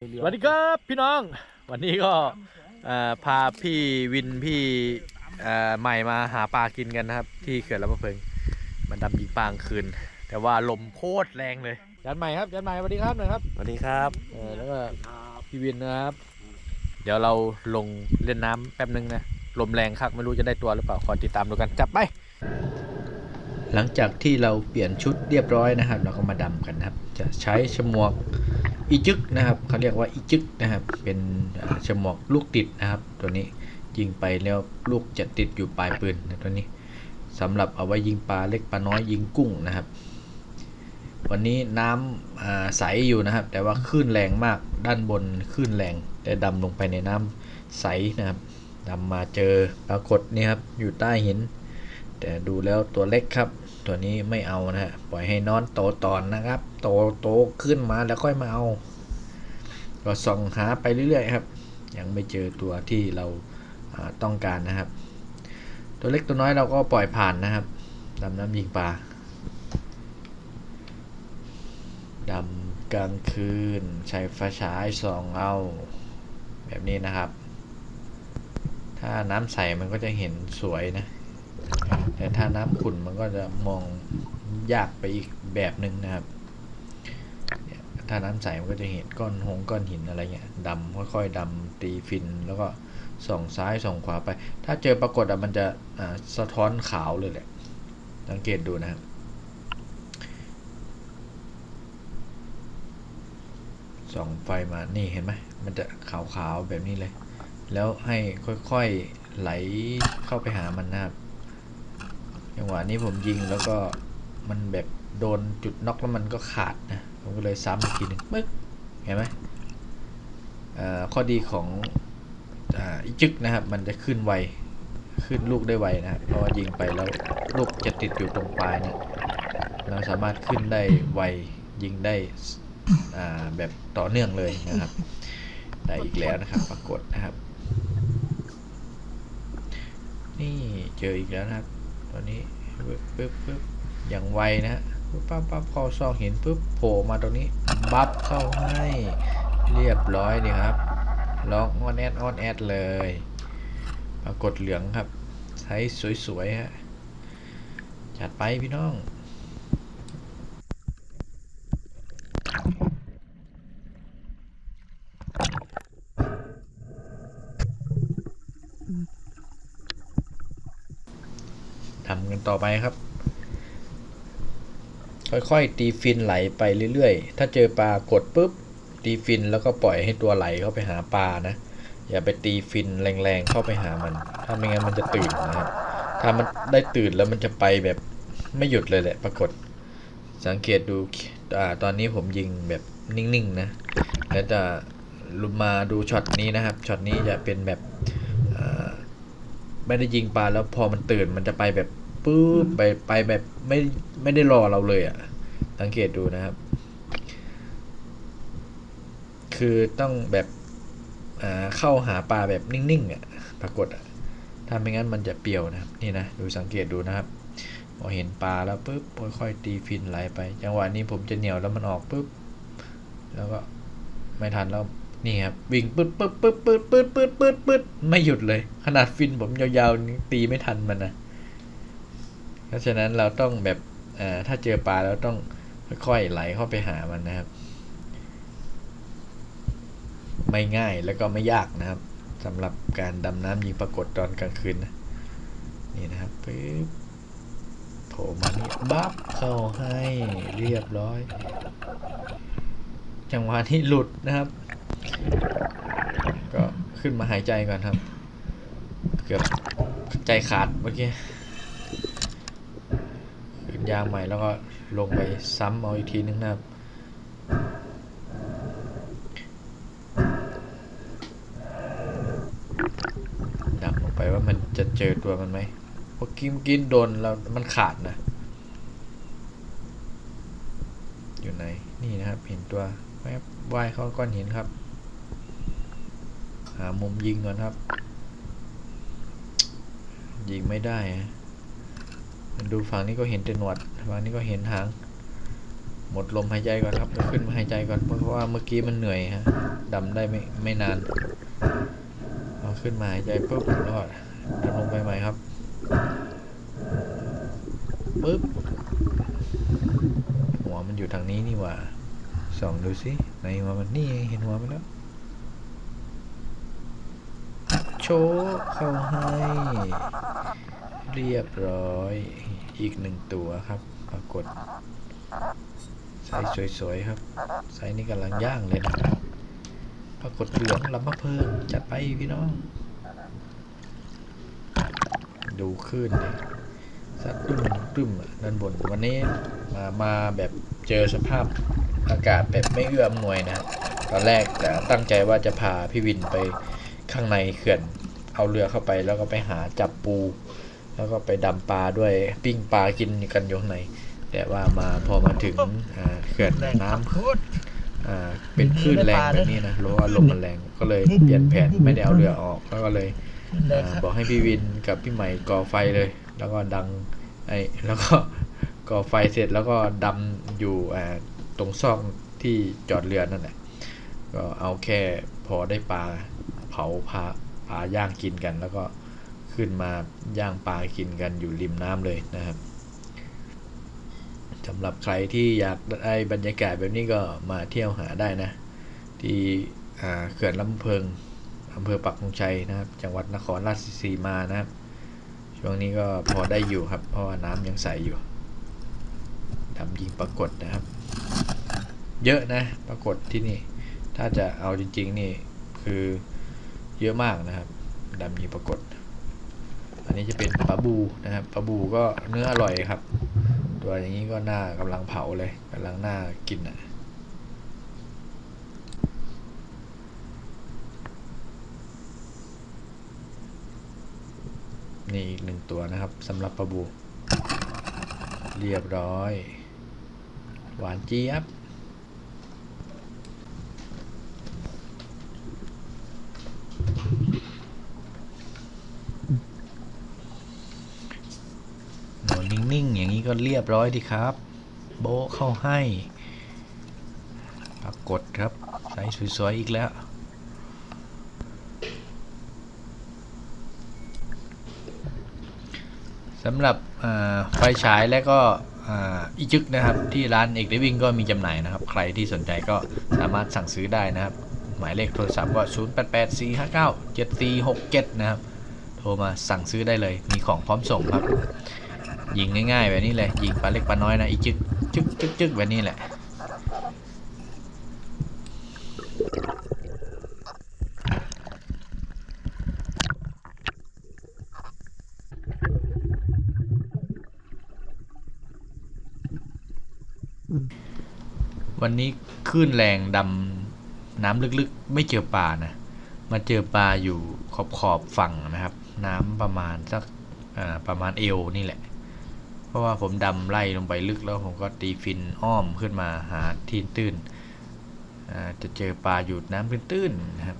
สวัสดีครับพี่น้อง วันนี้ก็เอ่อพาพี่วินพี่เอ่อใหม่มาหาปลากินกันนะครับ ที่เขื่อนลำพะเพิงมันดำยิงปลางคืน แต่ว่าลมโคตรแรงเลยยันใหม่ครับยันใหม่สวัสดีครับหน่อยครับสวัสดีครับเออแล้วก็พี่วินนะครับ เดี๋ยวเราลงเล่นน้ำแป๊บนึงนะลมแรงคักไม่รู้จะได้ตัวหรือเปล่าขอติดตามดูกันจับไป หลังจากที่เราเปลี่ยนชุดเรียบร้อยนะครับ เราก็มาดำกันนะครับ จะใช้ฉมวก อีจึกนะครับเขาเรียกว่าอีจึกนะครับ เป็นฉมวกลูกติดนะครับ ตัวนี้ยิงไปแล้วลูกจะติดอยู่ปลายปืนนะตัวนี้สำหรับเอาไว้ยิงปลาเล็กปลาน้อยยิงกุ้งนะครับ วันนี้น้ำอ่าใสอยู่นะครับ แต่ว่าคลื่นแรงมากด้านบนคลื่นแรง แต่ดำลงไปในน้ำใสนะครับดำมาเจอปรากฏนี่ครับอยู่ใต้หิน แต่ดูแล้วตัวเล็กครับ ตัวนี้ไม่เอานะฮะปล่อยให้นอนโตตอนนะครับ โตโตขึ้นมาแล้วค่อยมาเอา ก็ส่องหาไปเรื่อยๆครับ ยังไม่เจอตัวที่เราาต้องการนะครับ ตัวเล็กตัวน้อยเราก็ปล่อยผ่านนะครับดำน้ำยิงปลาดำกลางคืน ใช้ไฟฉายส่องเอา แบบนี้นะครับ ถ้าน้ำใสมันก็จะเห็นสวยนะ แต่ถ้าน้ำขุ่นมันก็จะมองยากไปอีกแบบหนึ่งนะครับ ถ้าน้ำใสมันก็จะเห็นก้อนหงก้อนหินอะไรเงี้ยดำค่อยๆดำตีฟินแล้วก็ส่องซ้ายส่องขวาไป ถ้าเจอปรากฏอะมันจะสะท้อนขาวเลยแหละสังเกตดูนะครับส่องไฟมา นี่เห็นไหม มันจะขาวๆแบบนี้เลย แล้วให้ค่อยๆไหลเข้าไปหามันนะครับ จังหวะนี้ผมยิงแล้วก็มันแบบโดนจุดน็อกแล้วมันก็ขาดนะผมก็เลยซ้ำอีกทีหนึ่งปึ๊กเห็นไหมข้อดีของอีจึกนะครับ มันจะขึ้นไวขึ้นลูกได้ไวนะครับเพราะว่ายิงไปแล้วลูกจะติดอยู่ตรงปลายเนี่ยเราสามารถขึ้นได้ไวยิงได้แบบต่อเนื่องเลยนะครับ ได้อีกแล้วนะครับ ปรากฏนะครับ นี่เจออีกแล้วนะครับ ตอนนี้ปึ๊บปึ๊บปึ๊บอย่างไวนะฮะปึ๊บปั๊บปั๊บเข้าซอกหินปึ๊บโผล่มาตรงนี้บัฟเข้าให้เรียบร้อยดีครับล็องออนแอดออนแอดเลย ปรากฏเหลืองครับ ใช้สวยๆฮะจัดไปพี่น้อง กันต่อไปครับ ค่อยๆตีฟินไหลไปเรื่อยๆ ถ้าเจอปลากดปุ๊บตีฟินแล้วก็ปล่อยให้ตัวไหลเข้าไปหาปลานะ อย่าไปตีฟินแรงๆเข้าไปหามัน ถ้าไม่งั้นมันจะตื่นนะครับถ้ามันได้ตื่นแล้วมันจะไปแบบไม่หยุดเลยแหละปรากฏ สังเกตดูอาตอนนี้ผมยิงแบบนิ่งๆนะแล้วจะลุมาดูช็อตนี้นะครับช็อตนี้จะเป็นแบบไม่ได้ยิงปลาแล้วพอมันตื่นมันจะไปแบบ ปุ๊บไปไปแบบไม่ไม่ได้รอเราเลยอะ่ะ สังเกตดูนะครับ คือต้องแบบอ่าเข้าหาปลาแบบนิ่งๆอะ่ะปรากฏอะถ้าไม่งั้นมันจะเปรียวนะครับ นี่นะดูสังเกตดูนะครับพอเห็นปลาแล้วปุ๊บค่อยๆตีฟินไหลไป จังหวะนี้ผมจะเหนียวแล้วมันออกปุ๊บแล้วก็ไม่ทันแล้วนี่ครับวิ่งปึ๊ดปึ๊ดปึ๊ดปึ๊ดปึ๊ดปึ๊ดปึ๊ดปึ๊ดไม่หยุดเลย ขนาดฟินผมยาวๆนี่ตีไม่ทันมันนะ เพราะฉะนั้นเราต้องแบบถ้าเจอปลาแล้วต้องค่อยๆไหลเข้าไปหามันนะครับ ไม่ง่ายแล้วก็ไม่ยากนะครับสำหรับการดำน้ำยิงปรากฏตอนกลางคืนนะนี่นะครับปึ๊บโผล่มานี่บัฟเข้าให้เรียบร้อย จังหวะที่หลุดนะครับ ก็ขึ้นมาหายใจก่อนครับ เกือบใจขาดเมื่อกี้ ยางใหม่แล้วก็ลงไปซ้ำเอาอีกทีนึงนะครับดับลงไปว่ามันจะเจอตัวมันไหมเพราะกิ้มกินโดนแล้วมันขาดนะ อยู่ไหน นี่นะครับเห็นตัวแวบว่ายเข้าก้อนหินครับ หามุมยิงก่อนครับ ยิงไม่ได้ฮะ ดูฝั่งนี้ก็เห็นแต่หนวดฝั่งนี้ก็เห็นหาง หมดลมหายใจก่อนครับขึ้นมาหายใจก่อนเพราะว่าเมื่อกี้มันเหนื่อยฮะดำได้ไม่ไม่นานเอาขึ้นมาหายใจปุ๊บแล้วก็ดำลงไปใหม่ครับปุ๊บหัวมันอยู่ทางนี้นี่หว่าส่องดูสิในหัวมันนี่เห็นหัวมันแล้วโชว์เข้าให้ เรียบร้อย อีกหนึ่งตัวครับปรากฏไซส์สวยๆครับไซส์นี้กำลังย่างเลยนะปรากฏเหลืองลำมะเพิงจัดไปพี่น้อง ดูขึ้นดิสัตว์ตึมตึมอะด้านบนวันนี้มามาแบบเจอสภาพอากาศแบบไม่เอื้ออำนวยนะตอนแรกแต่ตั้งใจว่าจะพาพี่วินไปข้างในเขื่อน เอาเรือเข้าไปแล้วก็ไปหาจับปู แล้วก็ไปดำปลาด้วยปิ้งปลากินกันอยู่ข้างในแต่ว่ามาพอมาถึงเขื่อนน้ำเป็นคลื่นแรงแบบนี้นะรู้ว่าลมมันแรงก็เลยเปลี่ยนแผนไม่ได้เอาเรือออกแล้วก็เลยบอกให้พี่วินกับพี่ใหม่ก่อไฟเลย แล้วก็ดังไอ้แล้วก็ก่อไฟเสร็จแล้วก็ดำอยู่ตรงซอกที่จอดเรือนั่นแหละก็เอาแค่พอได้ปลาเผาปลาปลาย่างกินกันแล้วก็ ขึ้นมาย่างปลากินกันอยู่ริมน้ำเลยนะครับสำหรับใครที่อยากได้บรรยากาศแบบนี้ก็มาเที่ยวหาได้นะ ที่เขื่อนลำเพิงอำเภอปักธงชัยนะครับ จังหวัดนครราชสีมานะครับ ช่วงนี้ก็พอได้อยู่ครับ เพราะว่าน้ำยังใสอยู่ดำยิงปรากฏนะครับ เยอะนะปรากฏที่นี่ ถ้าจะเอาจริง ๆ นี่คือเยอะมากนะครับดำยิงปรากฏ อันนี้จะเป็นปลาบูนะครับปลาบูก็เนื้ออร่อยครับ ตัวอย่างนี้ก็หน้ากำลังเผาเลยกำลังหน้ากินอะนี่อีกหนึ่งตัวนะครับสำหรับปลาบู เรียบร้อย หวานเจี๊ยบ หนอนนิ่งๆ อย่างนี้ ก็เรียบร้อยดีครับ โบเข้าให้ ปรากฏครับใส่สวยๆอีกแล้วสำหรับไฟฉายและก็อีจึกนะครับ ที่ร้านเอกได้วิ่งก็มีจำหน่ายนะครับ ใครที่สนใจก็สามารถสั่งซื้อได้นะครับ หมายเลขโทรศัพท์ก็ 0884597467 นะครับ โทรมาสั่งซื้อได้เลยมีของพร้อมส่งครับ ยิงง่ายๆแบบนี้เลยยิงปลาเล็กปลาน้อยนะอีจึกจึกจึกจึกแบบนี้แหละวันนี้คลื่นแรงดำน้ำลึกๆ ไม่เจอปลานะมาเจอปลาอยู่ขอบขอบฝั่งนะครับ น้ำประมาณสักประมาณเอวนี่แหละ ราะว่าผมดำไล่ลงไปลึกแล้วผมก็ตีฟินอ้อมขึ้นมาหาที่ตื้นจะเจอปลาอยู่น้ำตื้นๆนะครับ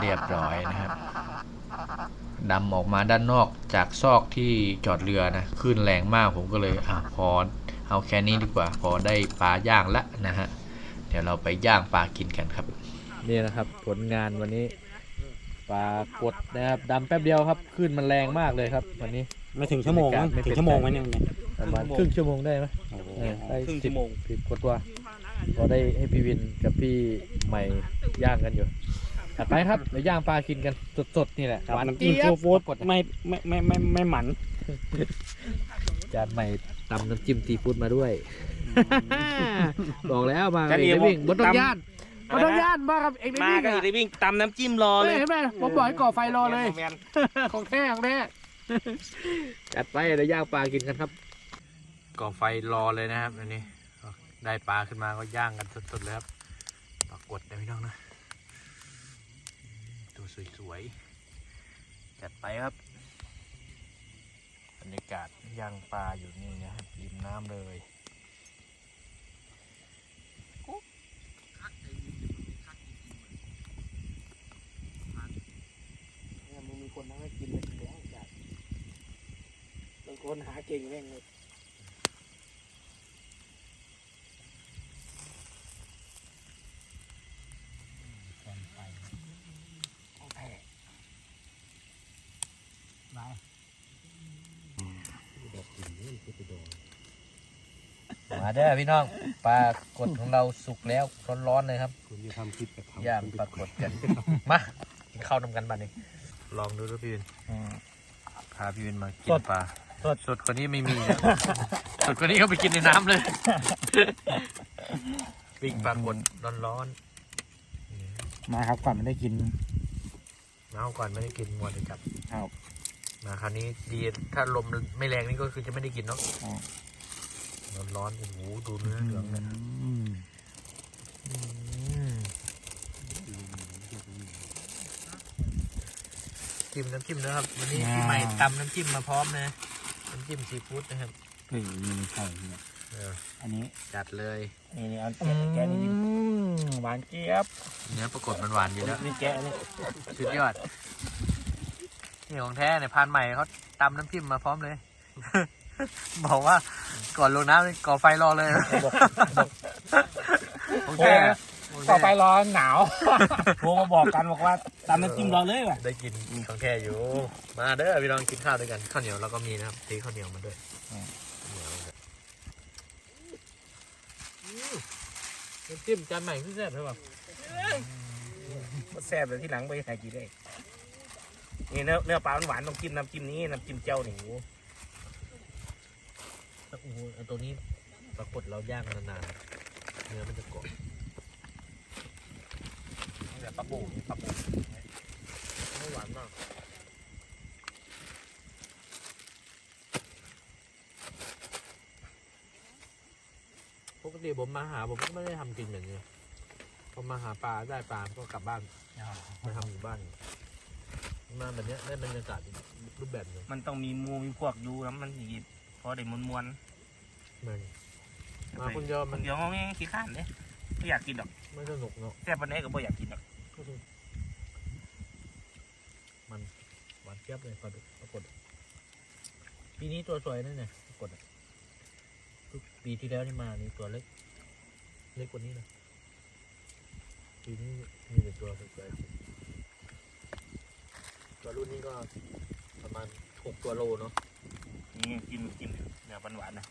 เรียบร้อยนะครับดำออกมาด้านนอกจากซอกที่จอดเรือนะคลื่นแรงมากผมก็เลยอะพอเอาแค่นี้ดีกว่า พอได้ปลาย่างละนะฮะ เดี๋ยวเราไปย่างปลากินกันครับ นี่นะครับผลงานวันนี้ปลากดนะครับดำแป๊บเดียวครับคลื่นมันแรงมากเลยครับวันนี้ ไม่ถึงชั่วโมงมั้งไม่เป็นถึงชั่วโมงไหมเนี่ยประมาณครึ่งชั่วโมงได้ไหมโอ้โหเออได้ครึ่งสิบชั่วโมง สิบกว่าพอได้ให้พี่วินกับพี่ใหม่ย่างกันอยู่ถัดไปครับเดี๋ยวย่างปลากินกันสดๆนี่แหละครับหวานน้ำจิ้เจี๊มยซีบฟู้ดปรากฏไม่ไม่ไม่ไม่ไม่หมันจานใหม่ตำน้ำจิ้มซีฟู้ดมาด้วย บอกแล้วมาจานเอีเอยมวิ่งบนต้องตำ ย่านบนต้องย่านมาครับเอกมาวิ่งก็อะอีกได้วิ่งตำน้ำจิ้มรอเลยเห็นไหมผมบอกให้ก่อไฟรอเลยแมนของแท้ของแท้ จัดไปเดี๋ยวย่างปลากินกันครับก่อไฟรอเลยนะครับอันนี้ได้ปลาขึ้นมาก็ย่างกันสดๆเลยครับปลากดนะพี่น้องนะตัวสวยๆจัดไปครับบรรยากาศย่างปลาอยู่นี่นะครับริมน้ำเลย ก่งแม่งเลยมาเด้อพี่น้องปลากดของเราสุกแล้วร้อนๆเลยครับคุณจะทำคลิปกับทำยางปลากดกันมากินข้าวนำกันบ้านนี้ลองดูด้วยพี่วินพาพี่วินมากินปลา สดสดกว่านี้ไม่มีนะสดกว่านี้เขาไปกินในน้ำเลยปิ้งปลากดร้อนมาครับก่อนไม่ได้กินๆเอาก่อนไม่ได้กินมัวเลยจับครับ มาคราวนี้ดีถ้าลมไม่แรงนี่ก็คือจะไม่ได้กินเนาะอ๋อ ร้อนๆโอ้โหดูเนื้อเหลืองเลยอืมอืมจิ้มน้ำจิ้มนะครับวันนี้พี่ใหม่ตำน้ำจิ้มมาพร้อมนะน้ำจิ้มซีฟู้ดนะครับเฮ้ยมีในไข่เนี่ยเอออันนี้จัดเลยนี่นี่เอาแกะแกะนี่นี่หวานเจี๊ยบเนื้อปรากฏมันหวานอยู่แล้วนี่แกะนี่สุดยอดนี่ของแท้เนี่ยพานใหม่เขาตำน้ำจิ้มมาพร้อมเลย บอกว่าก่อนลงน้ำนี่ก่อไฟรอเลยของแท้ของ ต่อแท้ไปรอหนาว โทรมาบอกกันบอกว่าตามน้ำจิ้มรอเลยว่ะได้กินของแท้อยู่ มาเด้อพี่น้องกินข้าวด้วยกันข้าวเหนียวเราก็มีนะครับตีข้าวเหนียวมาด้วยเหนียวเลยอืมน้ำจิ้มจานใหม่ขึ้นแซ่บใช่ป่ะมันแซ่บเลยที่หลังไปหากินได้นี่เนื้อเนื้อปลาหวานๆต้องจิ้มน้ำจิ้มนี้น้ำจิ้มเจ้านี่โอ้โหโอ้โหไอ้ตัวนี้ปรากฏเราย่างนานๆเนื้อมันจะกรอบ นี่แบบปลาบูปลาบูไม่หวานมากปกติผมมาหาผมก็ไม่ได้ทำกินแบบนี้พอมาหาปลาได้ปลาก็กลับบ้านมาทำอยู่บ้าน มาแบบเนี้ยได้บรรยากาศอีกรูปแบบหนึงมันต้องมีหมูมีพวกอยู่แล้วมันสิพอได้มวนมวนมันๆมาคนเดียวมัมันนเดี๋ยวงอแงขี้ข้านเลยไม่อยากกินดอกไม่สนุกเนาะแซ่บปานนี้ก็บ่อยากกินดอก มันียบเลยปลาดุกปรากฏปีนี้ตัวสวยนั่นเนี่ยปรากฏอะทุกปีที่แล้วที่มานี่ตัวเล็ก เล็กกว่านี้นะปีนี้มีแต่ตัวสวยๆตัวรุ่นนี้ก็ประมาณหกตัวโลเนาะนี่กินกินเนื้อหวานๆนะ